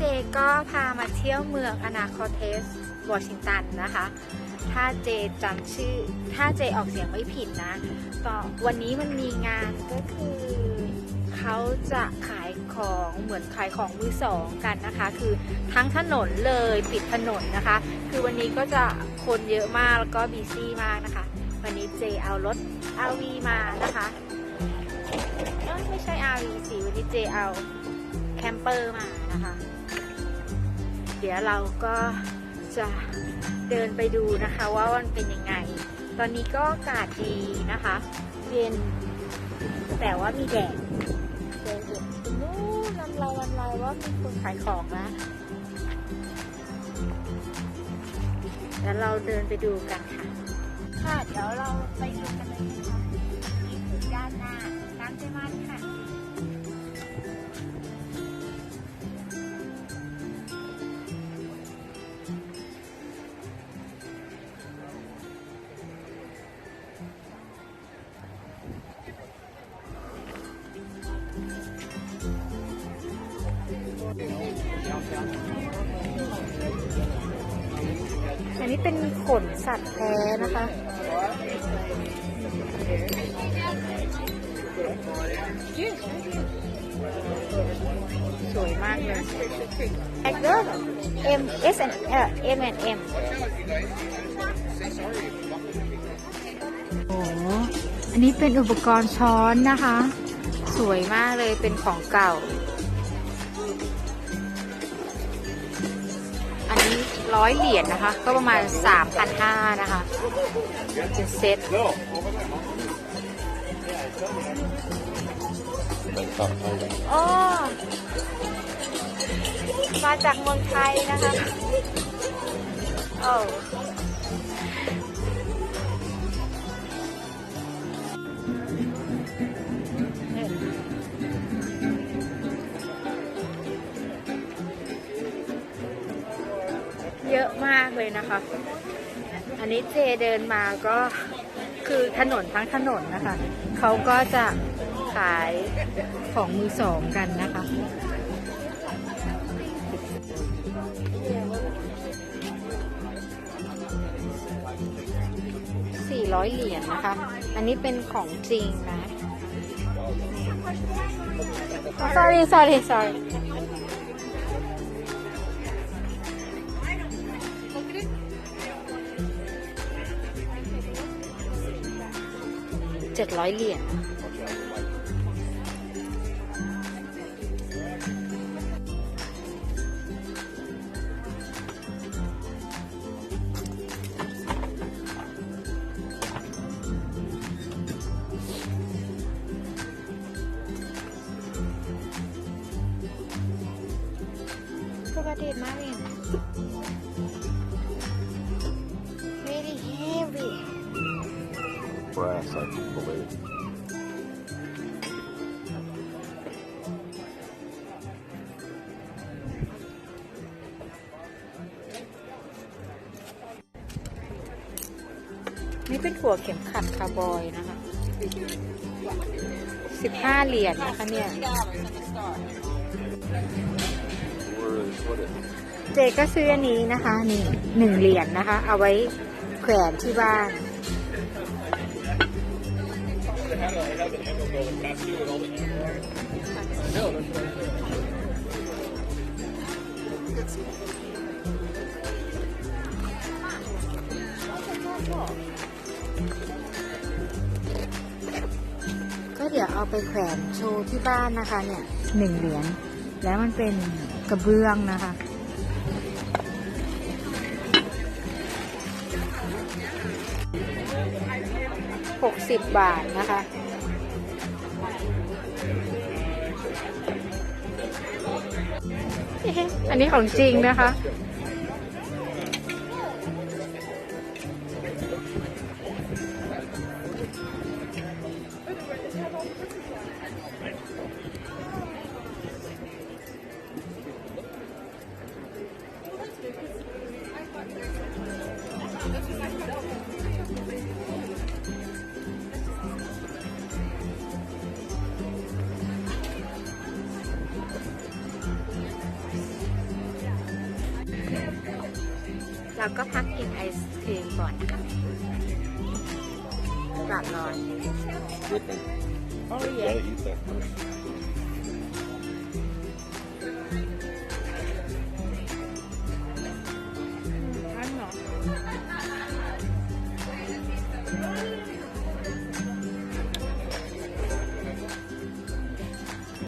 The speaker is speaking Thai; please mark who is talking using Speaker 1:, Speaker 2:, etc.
Speaker 1: เจก็พามาเที่ยวเมืองอนาคอเทสวอชิงตันนะคะ ถ้าเจจำชื่อ ถ้าเจออกเสียงไม่ผิดนะก็วันนี้มันมีงานก็คือเขาจะขายของเหมือนขายของมือสองกันนะคะ คือทั้งถนนเลยปิดถนนนะคะ คือวันนี้ก็จะคนเยอะมากแล้วก็บีซี่มากนะคะ วันนี้เจเอารถ RV มานะคะไม่ใช่ RV สิวันนี้เจเอาแคมเปอร์มานะคะ เดี๋ยวเราก็จะเดินไปดูนะคะว่ามันเป็นยังไง ตอนนี้ก็อากาศดีนะคะ เย็น แต่ว่ามีแดดเดินอยู่ตรงนู้นลำไรลำไรว่ามีคนขายของนะแล้วเราเดินไปดูกันค่ะ ค่ะ เดี๋ยวเราไปดูกันเลยนะคะนี่คือด้านหน้าตามเจมัน อันนี้เป็นขนสัตว์แท้นะคะ สวยมากเลย Like the M S and เอ่อ M and M โอ้อันนี้เป็นอุปกรณ์ช้อนนะคะ สวยมากเลยเป็นของเก่า ร้อยเหรียญนะคะ ก็ประมาณ3,500นะคะเป็นเซ็ตโอ้มาจากเมืองไทยนะคะโอ้ อะมากเลยนะคะ อันนี้เจเดินมาก็คือถนนทั้งถนนนะคะ เขาก็จะขายของมือสองกันนะคะสี่ร้อยเหรียญนะคะ อันนี้เป็นของจริงนะ sorry sorry sorry เจ็ดร้อยเหรียญตัวประเด็นมากเลย
Speaker 2: brass, I believe.
Speaker 1: นี่เป็นหัวเข็มขัดคาร์บอยนะคะสิบห้าเหรียญนะคะเนี่ย
Speaker 2: Where is what is
Speaker 1: เจก็ซื้ออันนี้นะคะ นี่หนึ่งเหรียญนะคะ เอาไว้แขวนที่บ้าน ก็เดี๋ยวเอาไปแขวนโชว์ที่บ้านนะคะ เนี่ยหนึ่งเหรียญแล้วมันเป็นกระเบื้องนะคะ เ60 บาทนะคะ อันนี้ของจริงนะคะ เราก็พักกินไอศครีมก่อนค่ะอากาศร้อน
Speaker 2: Dripping.
Speaker 1: Oh
Speaker 2: You
Speaker 1: yeah